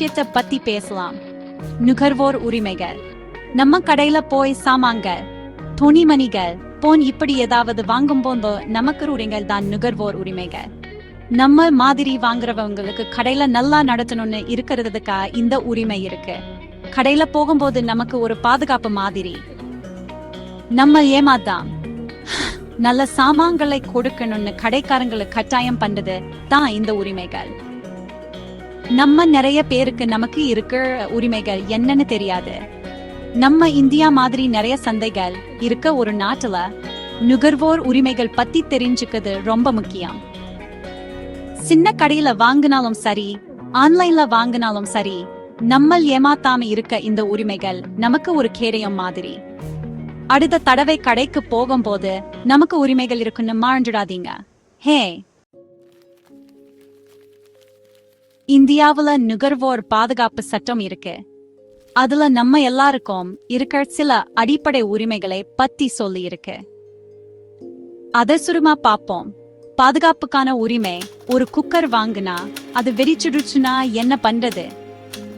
விஷயத்தை பத்தி பேசலாம். நுகர்வோர் உரிமைகள். நம்ம கடையில போய் சாமான்கள் துணிமணிகள் போன் இப்படி ஏதாவது வாங்கும் போதோ நமக்கு உரிமைகள் தான் நுகர்வோர் உரிமைகள். நம்ம மாதிரி வாங்குறவங்களுக்கு கடையில நல்லா நடத்தணும்னு இருக்கிறதுக்கா இந்த உரிமை இருக்கு. கடையில போகும்போது நமக்கு ஒரு பாதுகாப்பு மாதிரி. நம்ம ஏமாத்தாம் நல்ல சாமான்களை கொடுக்கணும்னு கடைக்காரங்களை கட்டாயம் பண்றது தான் இந்த உரிமைகள். நம்ம நிறைய பேருக்கு நமக்கு இருக்கிற உரிமைகள் என்னன்னு தெரியாது. நம்ம இந்தியா மாதிரி நிறைய சந்தைகள் இருக்க ஒரு நாட்டுல நுகர்வோர் உரிமைகள் பத்தி தெரிஞ்சுக்கிறது ரொம்ப முக்கியம். சின்ன கடையில வாங்கினாலும் சரி ஆன்லைன்ல வாங்கினாலும் சரி நம்மள் ஏமாத்தாம இருக்க இந்த உரிமைகள் நமக்கு ஒரு கேடயம் மாதிரி. அடுத்த தடவை கடைக்கு போகும்போது நமக்கு உரிமைகள் இருக்குன்னு மறந்துடாதீங்க. ஹே இந்தியாவுல நுகர்வோர் பாதுகாப்பு சட்டம் இருக்கு. அதுல நம்ம எல்லாருக்கும் இருக்கிற சில அடிப்படை உரிமைகளை பத்தி சொல்லி இருக்கு. அத சுருமா பாப்போம் பாதுகாப்புக்கான உரிமை ஒரு குக்கர் வாங்குனா அது வெடிச்சிடுச்சுன்னா என்ன பண்றது?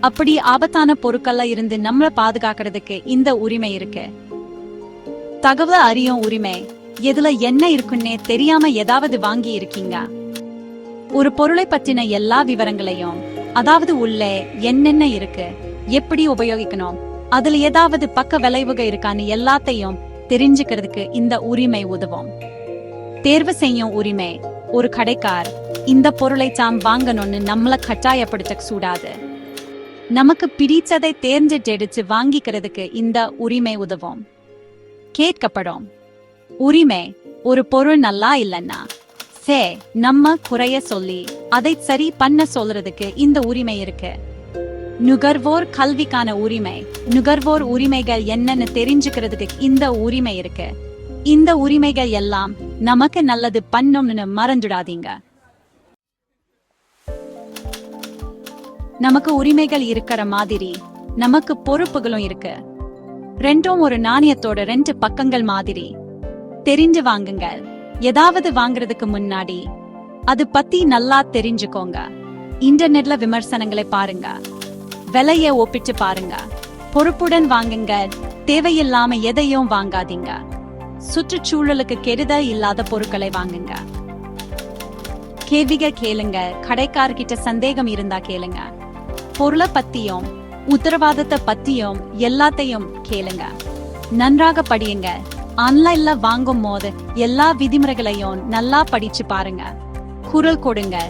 அப்படி ஆபத்தான பொருட்கள்ல இருந்து நம்மள பாதுகாக்கிறதுக்கு இந்த உரிமை இருக்கு. தகவல் அறியும் உரிமை எதுல என்ன இருக்குன்னே தெரியாம ஏதாவது வாங்கி இருக்கீங்க ஒரு பொருளை பற்றின எல்லா விவரங்களையும் அதாவது உள்ளே என்னென்ன இருக்கு எப்படி உபயோகிக்கணும் அதுல ஏதாவது பக்க விளைவுக இருக்கான்னு எல்லாத்தையும் தெரிஞ்சுக்கிறதுக்கு இந்த உரிமை உதவும். தேர்வு செய்யும் உரிமை ஒரு கடைக்கார் இந்த பொருளை தாம் வாங்கணும்னு நம்மள கட்டாயப்படுத்த சூடாது நமக்கு பிடிச்சதை தேர்ந்தெடுத்து வாங்கிக்கிறதுக்கு இந்த உரிமை உதவும். கேட்கப்படும். உரிமை ஒரு பொருள் நல்லா இல்லைன்னா சே நம்ம குறைய சொல்லி அதை சரி பண்ண சொல்றதுக்கு இந்த உரிமை இருக்கு. நுகர்வோர் கல்விக்கான உரிமை. நுகர்வோர் உரிமைகள் என்னன்னு தெரிஞ்சுக்கிறதுக்கு இந்த உரிமை இருக்கு. இந்த உரிமைகள் எல்லாம் நமக்கு நல்லது பண்ணும்னு மறந்துடாதீங்க. நமக்கு உரிமைகள் இருக்கிற மாதிரி நமக்கு பொறுப்புகளும் இருக்கு. ரெண்டும் ஒரு நாணயத்தோட ரெண்டு பக்கங்கள் மாதிரி. தெரிஞ்சு வாங்குங்கள். ஏதாவது வாங்குறதுக்கு முன்னாடி அது பத்தி நல்லா தெரிஞ்சுக்கோங்க. இன்டர்நெட்ல விமர்சனங்களை பாருங்க. விலைய ஒப்பிட்டு பாருங்க. பொறுப்புடன் வாங்குங்க. தேவையில்லாம எதையும் வாங்காதீங்க. சுற்றுச்சூழலுக்கு கெடுத இல்லாத பொருட்களை வாங்குங்க. கேள்விக கேளுங்க. கடைக்காரர்கிட்ட சந்தேகம் இருந்தா கேளுங்க. பொருளை பத்தியும் உத்தரவாதத்தை பத்தியும் எல்லாத்தையும் கேளுங்க. நன்றாக படியுங்க. ஆன்லைன்ல வாங்கும் போது எல்லா விதிமுறைகளையும் நல்லா படிச்சு பாருங்க. குரல் கொடுங்க.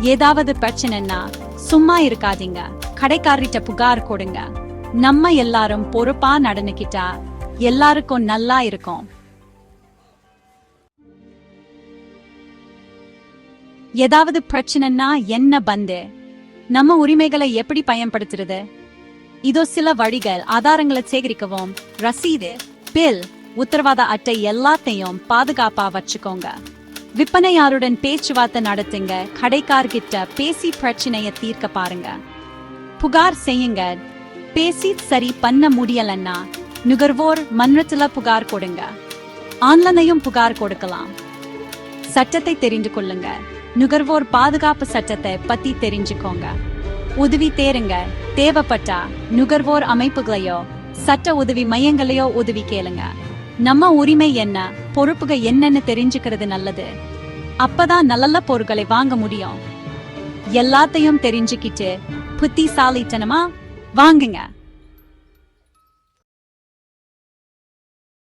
ஏதாவது பிரச்சனைன்னா சும்மா இருக்காதீங்க. கடைக்காரர்கிட்ட புகார் கொடுங்க. நம்ம எல்லாரும் பொறுப்பா நடந்துக்கிட்டா எல்லாருக்கும் நல்லா இருக்கும். ஏதாவது பிரச்சனைன்னா என்ன பந்து? நம்ம உரிமைகளை எப்படி பயன்படுத்துறது? இதோ சில வழிகள் ஆதாரங்களை சேகரிக்கவும். ரசீது பில் உத்தரவாத அட்டை எல்லாத்தையும் பாதுகாப்பா வச்சுக்கோங்க. விற்பனையாருடன் பேச்சுவார்த்தை நடத்துங்க கடைக்கார்கிட்ட பேசி பிரச்சனைய தீர்க்க பாருங்க. புகார் செய்யுங்க பேசி சரி பண்ண முடியலன்னா நுகர்வோர் மன்றத்துல புகார் கொடுங்க. ஆன்லைனையும் புகார் கொடுக்கலாம். சட்டத்தை தெரிந்து கொள்ளுங்க நுகர்வோர் பாதுகாப்பு சட்டத்தை பத்தி தெரிஞ்சுக்கோங்க. உதவி தேருங்க தேவைப்பட்டா நுகர்வோர் அமைப்புகளையோ சட்ட உதவி மையங்களையோ உதவி கேளுங்க. நம்ம உரிமை என்ன பொறுப்புக என்னன்னு தெரிஞ்சுக்கிறது நல்லது. அப்பதான் நல்ல பொருட்களை வாங்க முடியும். எல்லாத்தையும் தெரிஞ்சுக்கிட்டு புத்திசாலித்தனமா வாங்குங்க.